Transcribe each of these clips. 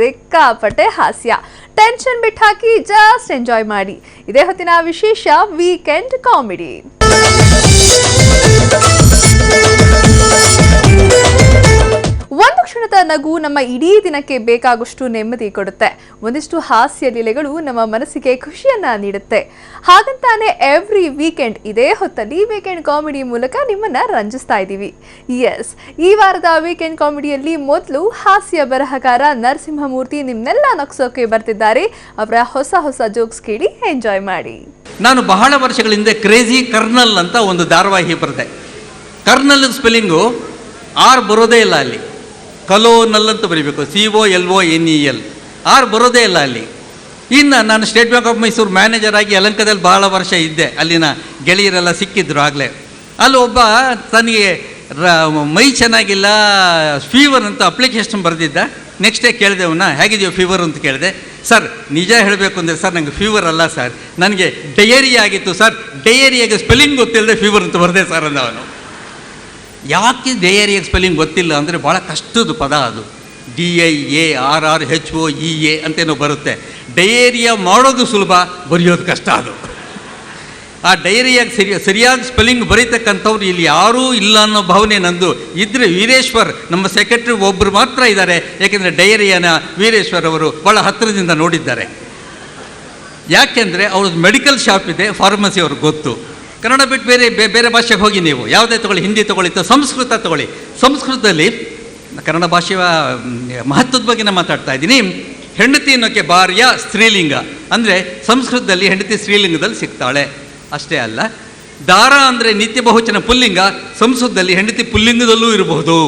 ಸಿಕ್ಕಾಪಟ್ಟೆ ಹಾಸ್ಯ. ಟೆನ್ಷನ್ ಬಿಟ್ಟು ಹಾಕಿ ಜಸ್ಟ್ ಎಂಜಾಯ್ ಮಾಡಿ. ಇದೇ ಹೊತ್ತಿನ ವಿಶೇಷ ವೀಕೆಂಡ್ ಕಾಮಿಡಿ ನಗು ನಮ್ಮ ಇಡೀ ದಿನಕ್ಕೆ ಬೇಕಾಗುವಷ್ಟು ನೆಮ್ಮದಿ ಕೊಡುತ್ತೆ. ಒಂದಿಷ್ಟು ಹಾಸ್ಯ ಲೀಲೆಗಳು ನಮ್ಮ ಮನಸ್ಸಿಗೆ ಖುಷಿಯನ್ನ ನೀಡುತ್ತೆ. ಹಾಗಂತಾನೆ ಎವ್ರಿ ವೀಕೆಂಡ್ ಇದೇ ಹೊತ್ತಲ್ಲಿ ವೀಕೆಂಡ್ ಕಾಮಿಡಿ ಮೂಲಕ ನಿಮ್ಮನ್ನ ರಂಜಿಸ್ತಾ ಇದ್ದೀವಿ. ಎಸ್ ಈ ವಾರದ ವೀಕೆಂಡ್ ಕಾಮಿಡಿಯಲ್ಲಿ ಮೊದಲು ಹಾಸ್ಯ ಬರಹಗಾರ ನರಸಿಂಹಮೂರ್ತಿ ನಿಮ್ನೆಲ್ಲ ನಗ್ಸೋಕೆ ಬರ್ತಿದ್ದಾರೆ. ಅವರ ಹೊಸ ಹೊಸ ಜೋಕ್ಸ್ ಕೇಳಿ ಎಂಜಾಯ್ ಮಾಡಿ. ನಾನು ಬಹಳ ವರ್ಷಗಳಿಂದ ಕ್ರೇಜಿ ಕರ್ನಲ್ ಅಂತ ಒಂದು ಧಾರಾವಾಹಿ ಬರುತ್ತೆ ಕರ್ನಲ್ ಸ್ಪೆಲ್ಲಿಂಗು ಆರ್ ಬರೋದೇ ಇಲ್ಲ ಅಲ್ಲಿ. ಕಲೋನಲ್ ಅಂತ ಬರೀಬೇಕು. C O L O N E L R ಬರೋದೇ ಇಲ್ಲ ಅಲ್ಲಿ. ಇನ್ನು ನಾನು state bank of Mysore manager ಆಗಿ ಅಲಂಕದಲ್ಲಿ ಬಹಳ ವರ್ಷ ಇದ್ದೆ. ಅಲ್ಲಿನ ಗೆಳೆಯರೆಲ್ಲ ಸಿಕ್ಕಿದ್ರು ಆಗಲೇ. ಅಲ್ಲಿ ಒಬ್ಬ ತನಗೆ ರ- ಮೈ ಚೆನ್ನಾಗಿಲ್ಲ ಫೀವರ್ ಅಂತ ಅಪ್ಲಿಕೇಶನ್ ಬರೆದಿದ್ದ. ನೆಕ್ಸ್ಟ್ ಡೇ ಕೇಳಿದೆ ಅವನ್ನ ಹೇಗಿದೆಯೋ ಫೀವರ್ ಅಂತ ಕೇಳಿದೆ. ಸರ್ ನಿಜ ಹೇಳಬೇಕು ಅಂದರೆ ಸರ್ ನನಗೆ ಫೀವರ್ ಅಲ್ಲ ಸರ್ ನನಗೆ ಡೈರಿ ಆಗಿತ್ತು ಸರ್ ಡೈರಿಯಾಗಿ ಸ್ಪೆಲ್ಲಿಂಗ್ ಗೊತ್ತಿಲ್ಲದೆ ಫೀವರ್ ಅಂತ ಬರದೆ ಸರ್ ಅಂದ ಅವನು. ಯಾಕೆ ದೇಯರಿಯ ಸ್ಪೆಲ್ಲಿಂಗ್ ಗೊತ್ತಿಲ್ಲ ಅಂದರೆ ಭಾಳ ಕಷ್ಟದ ಪದ ಅದು. D I A R R H O E A ಅಂತೇನೋ ಬರುತ್ತೆ. ಡಯೇರಿಯಾ ಮಾಡೋದು ಸುಲಭ, ಬರೆಯೋದು ಕಷ್ಟ ಅದು. ಆ ಡೈರಿಯಾಗಿ ಸರಿ, ಸರಿಯಾದ ಸ್ಪೆಲ್ಲಿಂಗ್ ಬರೀತಕ್ಕಂಥವ್ರು ಇಲ್ಲಿ ಯಾರೂ ಇಲ್ಲ ಅನ್ನೋ ಭಾವನೆ ನಂದು. ಇದ್ರೆ ವೀರೇಶ್ವರ್, ನಮ್ಮ ಸೆಕ್ರೆಟರಿ ಒಬ್ಬರು ಮಾತ್ರ ಇದ್ದಾರೆ. ಯಾಕೆಂದರೆ ಡೈರಿಯನ ವೀರೇಶ್ವರ್ ಅವರು ಭಾಳ ಹತ್ತಿರದಿಂದ ನೋಡಿದ್ದಾರೆ. ಯಾಕೆಂದರೆ ಅವ್ರದ್ದು ಮೆಡಿಕಲ್ ಶಾಪ್ ಇದೆ, ಫಾರ್ಮಸಿ ಅವ್ರಿಗೆ ಗೊತ್ತು. ಕನ್ನಡ ಬಿಟ್ಟು ಬೇರೆ ಬೇರೆ ಭಾಷೆಗೆ ಹೋಗಿ ನೀವು. ಯಾವುದೇ ತಗೊಳ್ಳಿ, ಹಿಂದಿ ತಗೊಳ್ಳಿ, ಅಥವಾ ಸಂಸ್ಕೃತ ತಗೊಳ್ಳಿ. ಸಂಸ್ಕೃತದಲ್ಲಿ ಕನ್ನಡ ಭಾಷೆಯ ಮಹತ್ವದ ಬಗ್ಗೆ ನಾನು ಮಾತಾಡ್ತಾ ಇದ್ದೀನಿ. ಹೆಂಡತಿ ಅನ್ನೋಕ್ಕೆ ಭಾರ್ಯ ಸ್ತ್ರೀಲಿಂಗ. ಅಂದರೆ ಸಂಸ್ಕೃತದಲ್ಲಿ ಹೆಂಡತಿ ಸ್ತ್ರೀಲಿಂಗದಲ್ಲಿ ಸಿಗ್ತಾಳೆ. ಅಷ್ಟೇ ಅಲ್ಲ, ದಾರ ಅಂದರೆ ನಿತ್ಯ ಬಹುಚನ ಪುಲ್ಲಿಂಗ, ಸಂಸ್ಕೃತದಲ್ಲಿ ಹೆಂಡತಿ ಪುಲ್ಲಿಂಗದಲ್ಲೂ ಇರಬಹುದು.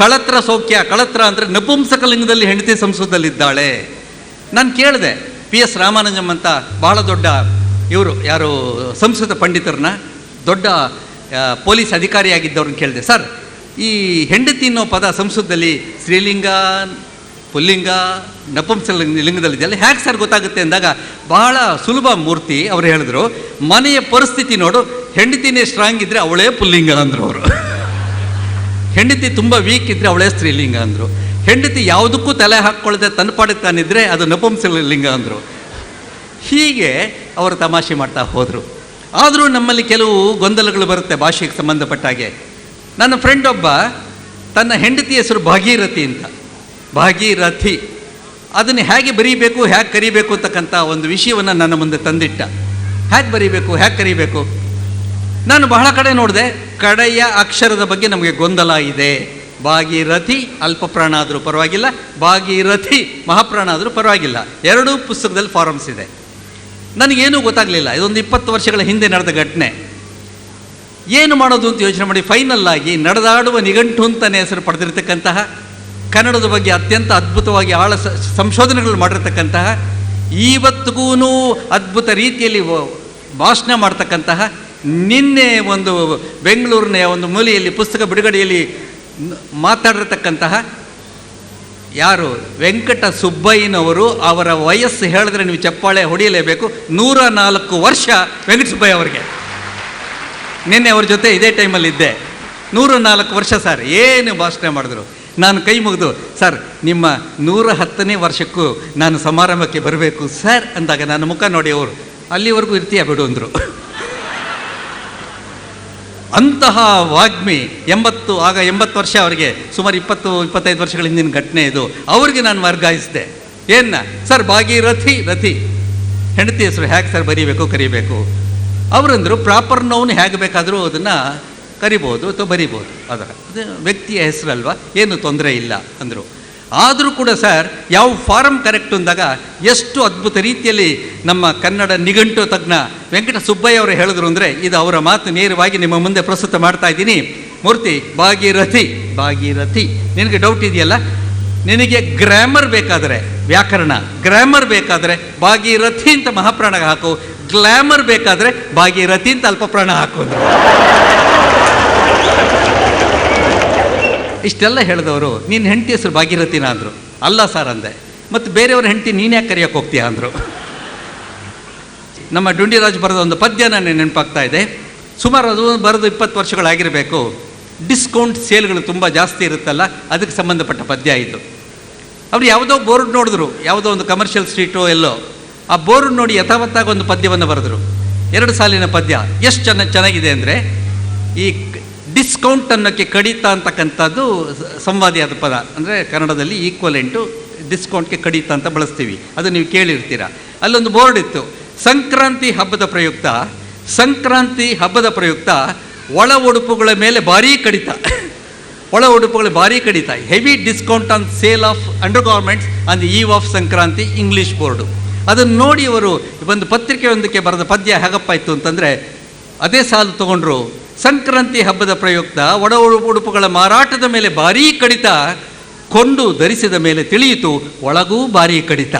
ಕಳತ್ರ ಸೌಖ್ಯ, ಕಳತ್ರ ಅಂದರೆ ನಪುಂಸಕಲಿಂಗದಲ್ಲಿ ಹೆಂಡತಿ ಸಂಸ್ಕೃತದಲ್ಲಿದ್ದಾಳೆ. ನಾನು ಕೇಳಿದೆ, ಪಿ ಎಸ್ ರಾಮಾನುಜಂ ಅಂತ ಬಹಳ ದೊಡ್ಡ ಇವರು ಯಾರು ಸಂಸ್ಕೃತ ಪಂಡಿತರನ್ನ ದೊಡ್ಡ ಪೊಲೀಸ್ ಅಧಿಕಾರಿಯಾಗಿದ್ದವ್ರನ್ನ ಕೇಳಿದೆ. ಸರ್, ಈ ಹೆಂಡತಿ ಅನ್ನೋ ಪದ ಸಂಸ್ಕೃತದಲ್ಲಿ ಸ್ತ್ರೀಲಿಂಗ, ಪುಲ್ಲಿಂಗ ನಪುಂಸಲಿಂಗ ಲಿಂಗದಲ್ಲಿದೆಯಲ್ಲ ಹ್ಯಾಕ್ ಸರ್ ಗೊತ್ತಾಗುತ್ತೆ? ಅಂದಾಗ ಬಹಳ ಸುಲಭ ಮೂರ್ತಿ ಅವರು ಹೇಳಿದ್ರು. ಮನೆಯ ಪರಿಸ್ಥಿತಿ ನೋಡು, ಹೆಂಡತಿನೇ ಸ್ಟ್ರಾಂಗ್ ಇದ್ದರೆ ಅವಳೇ ಪುಲ್ಲಿಂಗ ಅಂದರು ಅವರು. ಹೆಂಡತಿ ತುಂಬ ವೀಕ್ ಇದ್ದರೆ ಅವಳೇ ಸ್ತ್ರೀಲಿಂಗ ಅಂದರು. ಹೆಂಡತಿ ಯಾವುದಕ್ಕೂ ತಲೆ ಹಾಕ್ಕೊಳ್ಳದೆ ತನ್ನ ಪಾಡಿಗೆ ತಾನಿದ್ದರೆ ಅದು ನಪುಂಸಲಿಂಗ ಅಂದರು. ಹೀಗೆ ಅವರು ತಮಾಷೆ ಮಾಡ್ತಾ ಹೋದರು. ಆದರೂ ನಮ್ಮಲ್ಲಿ ಕೆಲವು ಗೊಂದಲಗಳು ಬರುತ್ತೆ ಭಾಷೆಗೆ ಸಂಬಂಧಪಟ್ಟ ಹಾಗೆ. ನನ್ನ ಫ್ರೆಂಡ್ ಒಬ್ಬ, ತನ್ನ ಹೆಂಡತಿ ಹೆಸರು ಭಾಗೀರಥಿ ಅಂತ. ಭಾಗೀರಥಿ. ಅದನ್ನು ಹೇಗೆ ಬರೀಬೇಕು, ಹೇಗೆ ಕರಿಬೇಕು ಅಂತಕ್ಕಂಥ ಒಂದು ವಿಷಯವನ್ನು ನನ್ನ ಮುಂದೆ ತಂದಿಟ್ಟ. ಹೇಗೆ ಬರೀಬೇಕು, ಹೇಗೆ ಕರಿಬೇಕು? ನಾನು ಬಹಳ ಕಡೆ ನೋಡಿದೆ, ಕಡೆಯ ಅಕ್ಷರದ ಬಗ್ಗೆ ನಮಗೆ ಗೊಂದಲ ಇದೆ. ಭಾಗೀರಥಿ, ಅಲ್ಪ ಪ್ರಾಣ ಆದರೂ ಪರವಾಗಿಲ್ಲ. ಭಾಗೀರಥಿ, ಮಹಾಪ್ರಾಣ ಆದರೂ ಪರವಾಗಿಲ್ಲ. ಎರಡೂ ಪುಸ್ತಕದಲ್ಲಿ ಫಾರಮ್ಸ್ ಇದೆ. ನನಗೇನೂ ಗೊತ್ತಾಗಲಿಲ್ಲ. ಇದೊಂದು ಇಪ್ಪತ್ತು ವರ್ಷಗಳ ಹಿಂದೆ ನಡೆದ ಘಟನೆ. ಏನು ಮಾಡೋದು ಅಂತ ಯೋಚನೆ ಮಾಡಿ ಫೈನಲ್ ಆಗಿ ನಡೆದಾಡುವ ನಿಘಂಟು ಅಂತಲೇ ಹೆಸರು ಪಡೆದಿರತಕ್ಕಂತಹ, ಕನ್ನಡದ ಬಗ್ಗೆ ಅತ್ಯಂತ ಅದ್ಭುತವಾಗಿ ಆಳ ಸಂಶೋಧನೆಗಳು ಮಾಡಿರ್ತಕ್ಕಂತಹ ಇವತ್ತಿಗೂ ಅದ್ಭುತ ರೀತಿಯಲ್ಲಿ ಭಾಷಣ ಮಾಡ್ತಕ್ಕಂತಹ, ನಿನ್ನೆ ಒಂದು ಬೆಂಗಳೂರಿನ ಒಂದು ಮೂಲೆಯಲ್ಲಿ, ಪುಸ್ತಕ ಬಿಡುಗಡೆಯಲ್ಲಿ ಮಾತಾಡಿರ್ತಕ್ಕಂತಹ ಯಾರು? ವೆಂಕಟ ಸುಬ್ಬಯ್ಯನವರು ಅವರ ವಯಸ್ಸು ಹೇಳಿದ್ರೆ ನೀವು ಚಪ್ಪಾಳೆ ಹೊಡೆಯಲೇಬೇಕು. ನೂರ ನಾಲ್ಕು ವರ್ಷ ವೆಂಕಟ ಸುಬ್ಬಯ್ಯ ಅವರಿಗೆ. ನಿನ್ನೆ ಅವ್ರ ಜೊತೆ ಇದೇ ಟೈಮಲ್ಲಿ ಇದ್ದೆ. ನೂರ ನಾಲ್ಕು ವರ್ಷ ಸರ್, ಏನು ಭಾಷಣ ಮಾಡಿದ್ರು. ನಾನು ಕೈ ಮುಗಿದು, ಸರ್, ನಿಮ್ಮ ನೂರ ಹತ್ತನೇ ವರ್ಷಕ್ಕೂ ನಾನು ಸಮಾರಂಭಕ್ಕೆ ಬರಬೇಕು, ಸರ್ ಅಂದಾಗ ನನ್ನ ಮುಖ ನೋಡಿ ಅವರು, ಅಲ್ಲಿವರೆಗೂ ಇರ್ತೀಯ? ಬಿಡು ಅಂದರು. ಅಂತಹ ವಾಗ್ಮಿ ಎಂಬತ್ತು, ಆಗ ಎಂಬತ್ತು ವರ್ಷ ಅವರಿಗೆ ಸುಮಾರು ಇಪ್ಪತ್ತು, ಇಪ್ಪತ್ತೈದು ವರ್ಷಗಳ ಹಿಂದಿನ ಘಟನೆ ಇದು. ಅವ್ರಿಗೆ ನಾನು ವರ್ಗಾಯಿಸಿದೆ. ಏನ? ಸರ್, ಭಾಗೀರಥಿ, ರಥಿ. ಹೆಂಡತಿ ಹೆಸರು ಹೇಗೆ ಸರ್ ಬರೀಬೇಕು, ಕರಿಬೇಕು? ಅವರಂದರು ಪ್ರಾಪರ್ ನೌನ್ ಹೇಗೆ ಬೇಕಾದರೂ ಅದನ್ನು ಕರಿಬೋದು ಅಥವಾ ಬರಿಬೋದು. ಅದರ ಅದು ವ್ಯಕ್ತಿಯ ಹೆಸರಲ್ವ? ಏನು ತೊಂದರೆ ಇಲ್ಲ ಅಂದರು. ಆದರೂ ಕೂಡ ಸರ್, ಯಾವ ಫಾರಮ್ ಕರೆಕ್ಟ್ ಅಂದಾಗ ಎಷ್ಟು ಅದ್ಭುತ ರೀತಿಯಲ್ಲಿ ನಮ್ಮ ಕನ್ನಡ ನಿಘಂಟು ತಜ್ಞ ವೆಂಕಟ ಸುಬ್ಬಯ್ಯ ಅವರು ಹೇಳಿದ್ರು ಅಂದರೆ ಇದು ಅವರ ಮಾತು ನೇರವಾಗಿ ನಿಮ್ಮ ಮುಂದೆ ಪ್ರಸ್ತುತ ಮಾಡ್ತಾ ಇದ್ದೀನಿ. ಮೂರ್ತಿ, ಭಾಗೀರಥಿ ಭಾಗೀರಥಿ. ನಿನಗೆ ಡೌಟ್ ಇದೆಯಲ್ಲ? ನಿನಗೆ ಗ್ರಾಮರ್ ಬೇಕಾದರೆ, ವ್ಯಾಕರಣ ಗ್ರಾಮರ್ ಬೇಕಾದರೆ ಭಾಗೀರಥಿ ಅಂತ ಮಹಾಪ್ರಾಣ ಹಾಕು. ಗ್ಲಾಮರ್ ಬೇಕಾದರೆ ಭಾಗೀರಥಿ ಅಂತ ಅಲ್ಪಪ್ರಾಣ ಹಾಕೋದು ಇಷ್ಟೆಲ್ಲ ಹೇಳಿದವರು ನಿನ್ನ ಹೆಂಡತಿ ಹೆಸರು ಭಾಗಿರತಿನ ಅಂದರು. ಅಲ್ಲ ಸರ್ ಅಂದೆ. ಮತ್ತು ಬೇರೆಯವ್ರ ಹೆಂಡತಿ ನೀನೇ ಯಾಕೆ ಕರೆಯೋಕೆ ಹೋಗ್ತೀಯ ಅಂದರು. ನಮ್ಮ ಡುಂಡಿರಾಜ್ ಬರೆದ ಒಂದು ಪದ್ಯ ನನಗೆ ನೆನಪಾಗ್ತಾ ಇದೆ. ಸುಮಾರು ಅದು ಬರೆದು ಇಪ್ಪತ್ತು ವರ್ಷಗಳಾಗಿರಬೇಕು. ಡಿಸ್ಕೌಂಟ್ ಸೇಲ್ಗಳು ತುಂಬ ಜಾಸ್ತಿ ಇರುತ್ತಲ್ಲ, ಅದಕ್ಕೆ ಸಂಬಂಧಪಟ್ಟ ಪದ್ಯ ಇದು. ಅವ್ರು ಯಾವುದೋ ಬೋರ್ಡ್ ನೋಡಿದ್ರು, ಯಾವುದೋ ಒಂದು ಕಮರ್ಷಿಯಲ್ ಸ್ಟ್ರೀಟೋ ಎಲ್ಲೋ, ಆ ಬೋರ್ಡ್ ನೋಡಿ ಯಥಾವತ್ತಾಗಿ ಒಂದು ಪದ್ಯವನ್ನು ಬರೆದ್ರು. ಎರಡು ಸಾಲಿನ ಪದ್ಯ. ಎಷ್ಟು ಚೆನ್ನ, ಚೆನ್ನಾಗಿದೆ ಅಂದರೆ, ಈ ಡಿಸ್ಕೌಂಟ್ ಅನ್ನೋಕ್ಕೆ ಕಡಿತ ಅಂತಕ್ಕಂಥದ್ದು ಸಂವಾದಿಯಾದ ಪದ. ಅಂದರೆ ಕನ್ನಡದಲ್ಲಿ ಈಕ್ವಲೆಂಟು ಡಿಸ್ಕೌಂಟ್ಗೆ ಕಡಿತ ಅಂತ ಬಳಸ್ತೀವಿ. ಅದು ನೀವು ಕೇಳಿರ್ತೀರ. ಅಲ್ಲೊಂದು ಬೋರ್ಡ್ ಇತ್ತು. ಸಂಕ್ರಾಂತಿ ಹಬ್ಬದ ಪ್ರಯುಕ್ತ, ಸಂಕ್ರಾಂತಿ ಹಬ್ಬದ ಪ್ರಯುಕ್ತ ಒಳ ಉಡುಪುಗಳ ಮೇಲೆ ಭಾರೀ ಕಡಿತ. ಒಳ ಉಡುಪುಗಳ ಭಾರೀ ಕಡಿತ. Heavy discount on sale of undergarments on the eve of Sankranti English board ಅದನ್ನು ನೋಡಿ ಅವರು, ಒಂದು ಪತ್ರಿಕೆಯೊಂದಕ್ಕೆ ಬರೆದ ಪದ್ಯ ಹೇಗಪ್ಪ ಇತ್ತು ಅಂತಂದರೆ, ಅದೇ ಸಾಲು ತಗೊಂಡ್ರು. ಸಂಕ್ರಾಂತಿ ಹಬ್ಬದ ಪ್ರಯುಕ್ತ ಒಡ ಉಡು- ಉಡುಪುಗಳ ಮಾರಾಟದ ಮೇಲೆ ಭಾರೀ ಕಡಿತ ಕೊಂಡು ಧರಿಸಿದ ಮೇಲೆ ತಿಳಿಯಿತು, ಒಳಗೂ ಭಾರೀ ಕಡಿತ.